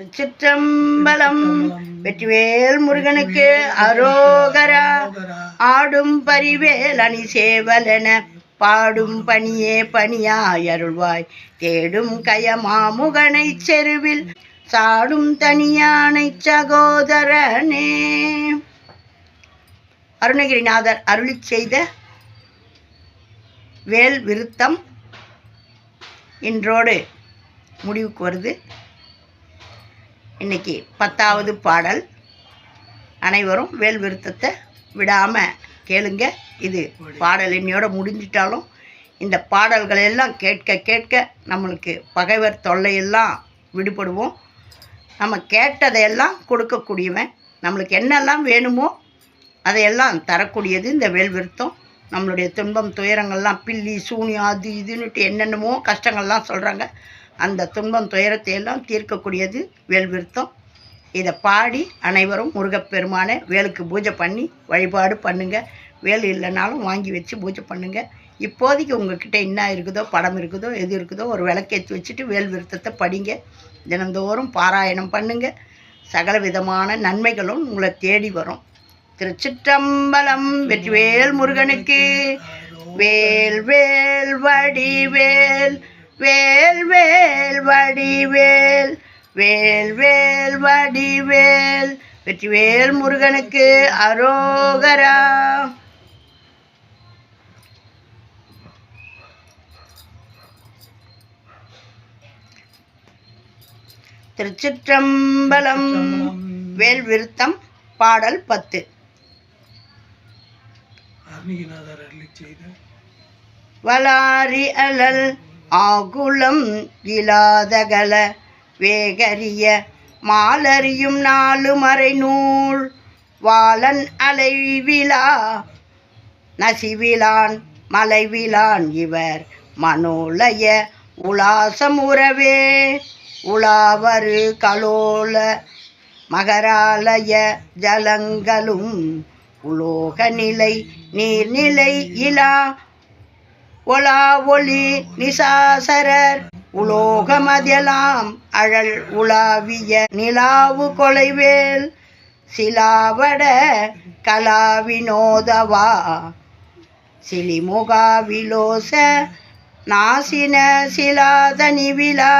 சிற்றம்பலம் வெற்றிவேல் முருகனுக்கு அரோகரா. ஆடும் பரிவேல் அணி சேவலென பாடும் பணியே பணியாய் அருள்வாய். தேடும் கயமாமுகனை செருவில் சாடும் தனியானை சகோதரனே. அருணகிரிநாதர் அருளிச் செய்த வேல் விருத்தம் இன்றோடு முடிவுக்கு வருது. இன்னைக்கு பத்தாவது பாடல். அனைவரும் வேல் விருத்தத்தை விடாமல் கேளுங்க. இது பாடல் என்னையோட முடிஞ்சிட்டாலும் இந்த பாடல்களை எல்லாம் கேட்க கேட்க நம்மளுக்கு பகைவர் தொல்லையெல்லாம் விடுபடுவோம். நம்ம கேட்டதையெல்லாம் கொடுக்கக்கூடியவன் நம்மளுக்கு என்னெல்லாம் வேணுமோ அதையெல்லாம் தரக்கூடியது இந்த வேல் விருத்தம். நம்மளுடைய துன்பம் துயரங்கள்லாம் பில்லி சூனியம் அது இதுன்னுட்டு என்னென்னமோ கஷ்டங்கள்லாம் சொல்கிறாங்க அந்த துன்பம் துயரத்தை எல்லாம் தீர்க்கக்கூடியது வேல் விருத்தம் இதை பாடி அனைவரும் முருகப்பெருமானை வேலுக்கு பூஜை பண்ணி வழிபாடு பண்ணுங்கள் வேல் இல்லைனாலும் வாங்கி வச்சு பூஜை பண்ணுங்கள் இப்போதைக்கு உங்ககிட்ட என்ன இருக்குதோ படம் இருக்குதோ எது இருக்குதோ ஒரு விளக்கேற்றி வச்சுட்டு வேல் விருத்தத்தை படிங்க. தினந்தோறும் பாராயணம் பண்ணுங்கள் சகல விதமான நன்மைகளும் உங்களை தேடி வரும். திருச்சிற்றம்பலம் வெற்றிவேல் முருகனுக்கு. வேல் வேல் வடிவேல். வேல் வேல் வடிவேல் வேல் வேல் வடிவேல். வெற்றிவேல் முருகனுக்கு அரோகரா. திருச்சிற்றம்பலம் வேல் விருத்தம் பாடல் பத்து. வளாரி அலல் ஆகுலம் இலாதகல வேகரிய மாலறியும் நாலு மறை நூல் வாளன் அலைவிழா நசிவிலான் மலைவிலான் இவர் மனோலய உலாசமுறவே உலாவரு கலோல மகராலய ஜலங்களும் உலோக நிலை நீர்நிலை இலா ஒலா ஒளி நிசாசரர். உலோகமதெல்லாம் அழல் உலாவிய நிலாவு கொலைவேல். சிலாவட கலாவினோதவா. சிலிமுகா விலோச நாசின சிலாதனி விழா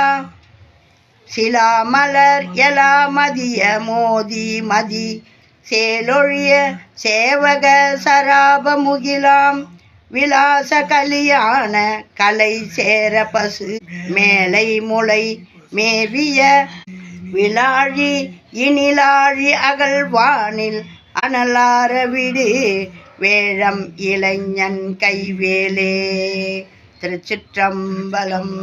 சிலாமலர் எலா மதிய மோதி மதி. சேலொழிய சேவக சராப முகிலாம். விலாச கலியான கலை சேர பசு மேலை முளை மேவிய விளாழி இனிலாழி அகழ்வானில் அனலார விடு வேழம் இளைஞன் கைவேலே. திருச்சிற்றம்பலம்.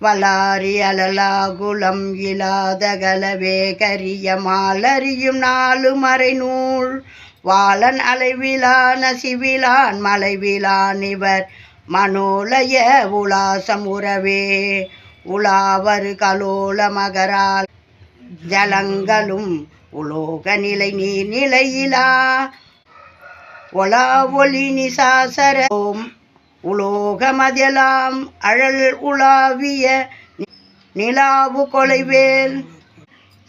வலாரி அலலாகுலம் இலாதகல வேகரிய மாலறியும் நாலு மறை வாழன் வாளன் அலைவிலான சிவிலான் மலைவிலான் இவர். மனோலய உலாசம் உறவே உலாவரு கலோல மகரால். ஜலங்களும் உலோக நிலை நீர் நிலையிலா. ஒலா ஒளி நிசாசர ஓம். உலோகமதெல்லாம் அழல் உலாவிய நிலாவு கொலைவேல்.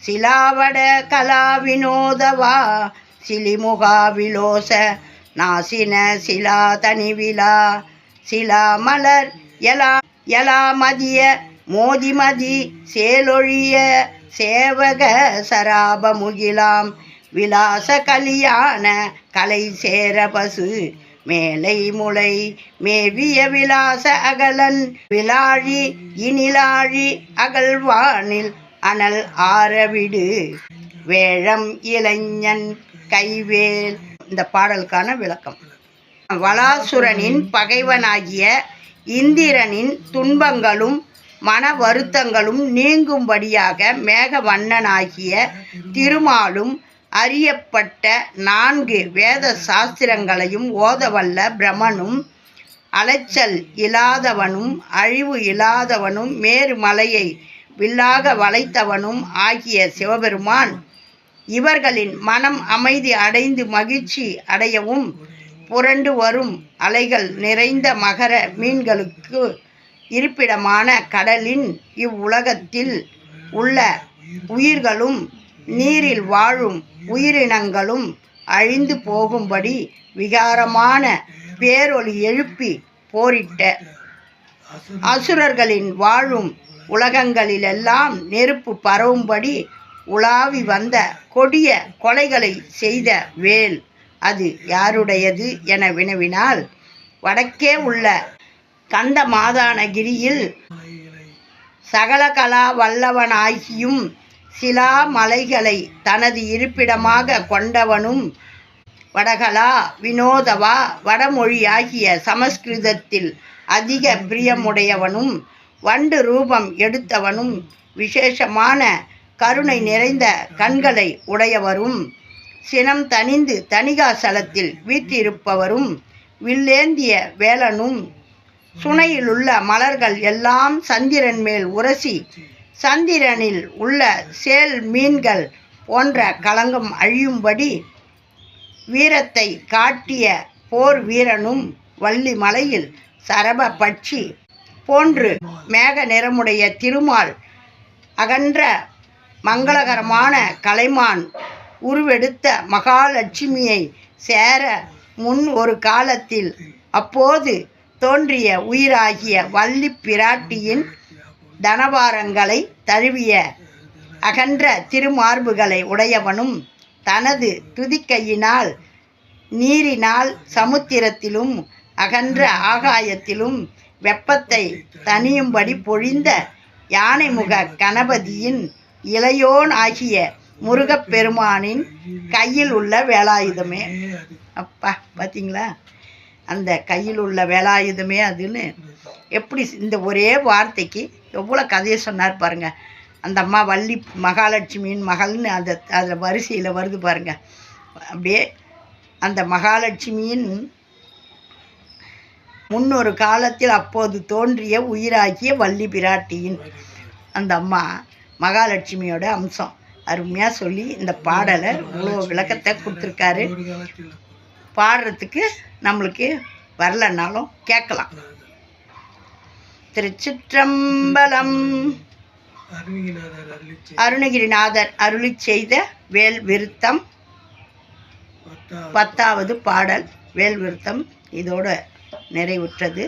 சிலாவட கலா வினோதவா. சிலிமுகா விலோச நாசின சிலா தனிவிலா சிலா மலர் எலா எலா மதிய மோதிமதி சேலொழிய சேவக சராப முகிலாம் விலாச கலியான கலை சேர பசு மேலை முளை மேவிய விலாச அகலன் விலாழி இனிலாழி அகழ்வானில் அனல் ஆரவிடு வேழம் இளைஞன் கைவேல் இந்த பாடலுக்கான விளக்கம். வலாசுரனின் பகைவனாகிய இந்திரனின் துன்பங்களும் மன வருத்தங்களும் நீங்கும்படியாக மேகவண்ணனாகிய திருமாலும் அறியப்பட்ட நான்கு வேத சாஸ்திரங்களையும் ஓதவல்ல பிரமனும் அலைச்சல் இல்லாதவனும் அழிவு இல்லாதவனும் மேருமலையை வில்லாக வளைத்தவனும் ஆகிய சிவபெருமான் இவர்களின் மனம் அமைதி அடைந்து மகிழ்ச்சி அடையவும் புரண்டு வரும் அலைகள் நிறைந்த மகர மீன்களுக்கு இருப்பிடமான கடலின் இவ்வுலகத்தில் உள்ள உயிர்களும் நீரில் வாழும் உயிரினங்களும் அழிந்து போகும்படி விகாரமான பேரொளி எழுப்பி போரிட்ட அசுரர்களின் வாழும் உலகங்களிலெல்லாம் நெருப்பு பரவும்படி உலாவி வந்த கொடிய கொலைகளை செய்த வேல் அது யாருடையது என வினவினால் வடக்கே உள்ள கந்த மாதானகிரியில் சகலகலா வல்லவனாகியும் சிலா மலைகளை தனது இருப்பிடமாக கொண்டவனும் வடகலா வினோதவா வடமொழியாகிய சமஸ்கிருதத்தில் அதிக பிரியமுடையவனும் வண்டு ரூபம் எடுத்தவனும் விசேஷமான கருணை நிறைந்த கண்களை உடையவரும் சினம் தணிந்து தணிகாசலத்தில் வீற்றிருப்பவரும் வில்லேந்திய வேலனும் சுனையிலுள்ள மலர்கள் எல்லாம் சந்திரன் மேல் உரசி சந்திரனில் உள்ள சேல் மீன்கள் போன்ற களங்கம் அழியும்படி வீரத்தை காட்டிய போர் வீரனும் வள்ளி மலையில் சரப பட்சி போன்று மேக நிறமுடைய திருமால் அகன்ற மங்களகரமான கலைமான் உருவெடுத்த மகாலட்சுமியை சேர முன் ஒரு காலத்தில் அப்போது தோன்றிய உயிராகிய வள்ளி பிராட்டியின் தனபாரங்களை தழுவிய அகன்ற திருமார்புகளை உடையவனும் தனது துதிக்கையினால் நீரினால் சமுத்திரத்திலும் அகன்ற ஆகாயத்திலும் வெப்பத்தை தணியும்படி பொழிந்த யானைமுக கணபதியின் இளையோன் ஆகிய முருகப்பெருமானின் கையில் உள்ள வேலாயுதமே. அப்பா பார்த்தீங்களா அந்த கையில் உள்ள வேலாயுதமே அதுன்னு. எப்படி இந்த ஒரே வார்த்தைக்கு எவ்வளோ கதையை சொன்னார் பாருங்க. அந்த அம்மா வள்ளி மகாலட்சுமியின் மகள்னு அந்த அதில் வரிசையில் வருது பாருங்க. அப்படியே அந்த மகாலட்சுமியின் முன்னொரு காலத்தில் அப்போது தோன்றிய உயிராகிய வள்ளி பிராட்டியின் அந்த அம்மா மகாலட்சுமியோட அம்சம். அருமையாக சொல்லி இந்த பாடலை இவ்வளோ விளக்கத்தை கொடுத்துருக்காரு. பாடுறதுக்கு நம்மளுக்கு வரலன்னாலும் கேட்கலாம். திருச்சிற்றம்பலம் அருணகிரிநாதர் அருளி செய்த வேல் விருத்தம். பத்தாவது பத்தாவது பாடல் வேல் விருத்தம் இதோட நிறைவுற்றது.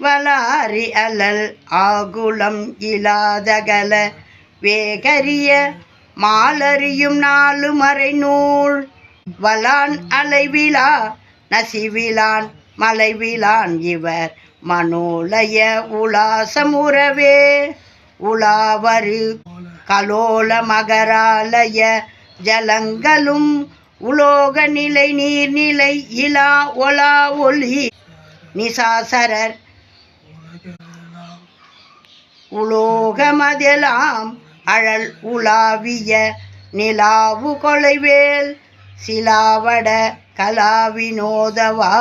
வலாரி அலல் ஆகுலம் இலாதகல வேகரிய மாலறியும் நாலு மறை நூல் வலான் அலைவிழா நசிவிலான் மலைவிலான் இவர் மனோலய உலாசமுறவே. உலாவரு கலோல மகராலய ஜலங்களும் உலோக நிலை நீர்நிலை இலா ஒலா ஒளி நிசாசரர் உலோகமதெலாம் அழல் உலாவிய நிலாவு கொலைவேல் சிலாவட கலாவினோதவா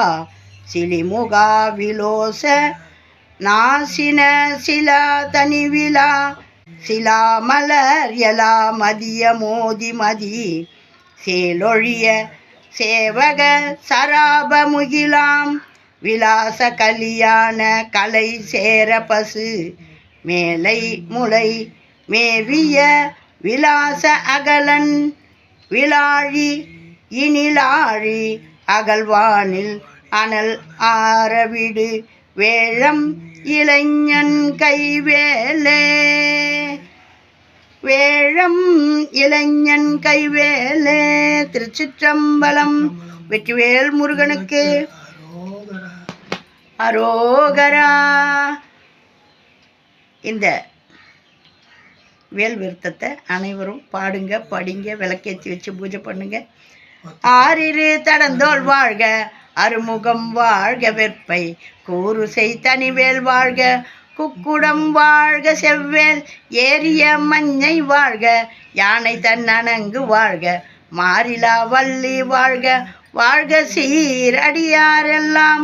சிலிமுகா விலோச நாசின சிலா தனிவிலா சிலா மலர் எலா மதிய மோதி மதி சேலொழிய சேவக சராப முகிலாம் விலாச கலியான கலை சேர பசு மேலை முளை மேவிய விலாச அகலன் விளாழி இனிலாழி அகல்வானில் அனல் ஆரவிடு வேழம் இளைஞன் கைவேலே. வேழம் இளைஞன் கைவேலே. திருச்சிற்றம்பலம் வெற்றிவேல் முருகனுக்கு. அரோகரா அரோகரா. இந்த வேல் விருத்தத்தை அனைவரும் பாடுங்க படிங்க விளக்கேற்றி வச்சு பூஜை பண்ணுங்க. ஆறிரு தடந்தோல் வாழ்க அருமுகம் வாழ்க வெற்பை கூறுசை தனிவேல் வாழ்க குக்குடம் வாழ்க செவ்வேல் ஏரிய மஞ்சை வாழ்க யானை தன்னணங்கு வாழ்க மாறிலா வள்ளி வாழ்க வாழ்க சீரடியாரெல்லாம்